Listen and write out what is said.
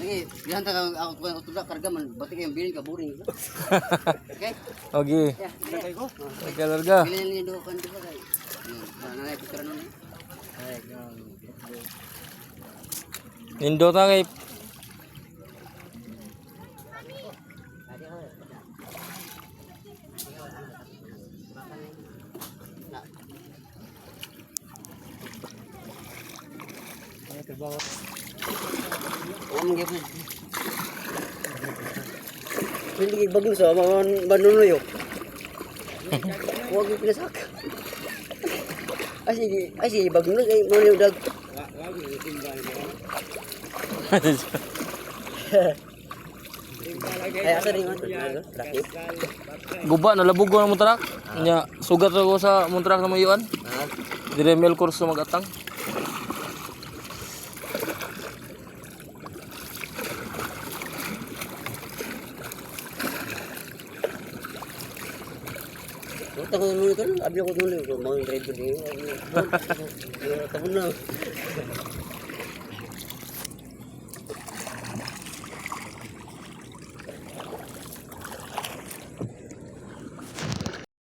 Lagi, bilang ta ako ko tudak karga man bati kay bilin ka boring. Okay? Okay. Ya, kay ko. Okay, larga. Bilin ni do kan diba kay. Ano na picture nun. Nindot na kay Wala mong gipon. Hindi bagong sa mga manunuyo. Huwag yung pinasak. Asi, asi bagong na kay manunuyo dag. Ay, asa rin guba na labog ko ng muntrak. Nya sugat ako sa muntrak na mayuan. Ah, Dire mel kurso magatang. Puta ko nung ito, abi ako nung ito, mga driver niyo. Tapos na.